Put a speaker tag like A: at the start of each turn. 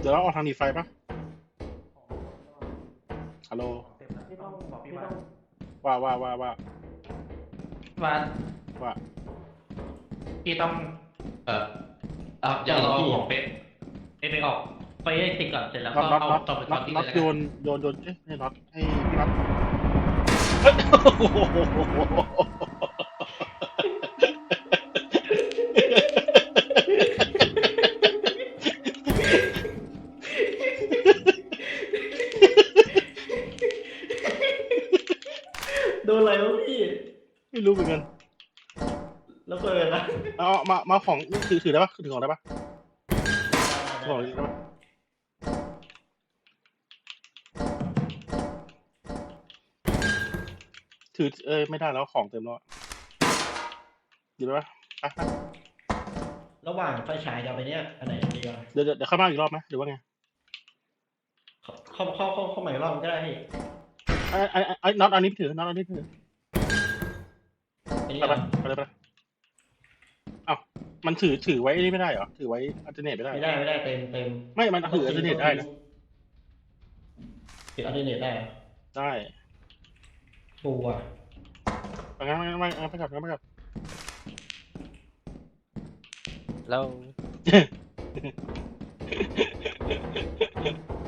A: เดี๋ยวเราออกทางหนีไฟปะฮัลโหล
B: พี่ต้องบอกพี่
C: พี่
B: ว่า
C: ต้อง
A: ว่าว่าว่าว่า
C: ว่า
A: ว่า
C: พี่ต้อง เออเอาเดี๋ยวเราเอาของเป๊ะเป๊ะไปออกไปให้ติดก่อนเสร็จแล้ว
A: น็
C: ก็
A: อตน็อต
C: เอา
A: น็อต
C: ตัวไป
A: น็
C: ต
A: อ
C: อ
A: ต
C: นที่
A: น็อต
C: เลย
A: โย
C: กัน
A: นโยนโยนเอ๊ะให้น็อตให้พี่น็อตเฮ้ย
B: โดนอะไรวะพี่
A: ไม่รู้เหมือนกัน
B: แล้วเปิดนะ
A: เอาเอามามาของนี่ถือถือได้ปะถือของได้ปะถือของได้ปะถือเอ้ยไม่ได้แล้วของเต็มแล้วอะดีไหมปะไปไประ
B: หว่างไฟฉายกับไปเนี้ยอันไหนดีกว่า
A: เดี๋ยวเดี๋ยวเดี๋ยวเข้ามาอีกรอบไหมหรือว่าไง
B: เข้าเข้าเข้าเข้าใหม่อีกรอบก็ได้พี่
A: ไอ้ไอ้ไอ้ไอ้น็อตอันนี้ถือน็อตอันนี้ถือ
B: อันนี้
A: ไปไป
B: ก่อน
A: ไปเลยไปเลยเอ้ามันถือถือไว้นี่ไม่ได้เหรอถือไว้อัลเทอร์เนทไม่ได้
B: ไม่ได้ไม่ได้เต็มเต็ม
A: ไม่มันถืออัลเทอร์เนทได้นะ
B: ถืออัลเทอร์เนทได้เหรอ
A: ได้
B: ปูอะ
A: ไปงั้นงั้นไปงั้นไปกลับงั้นไปกลับ
D: แล้ว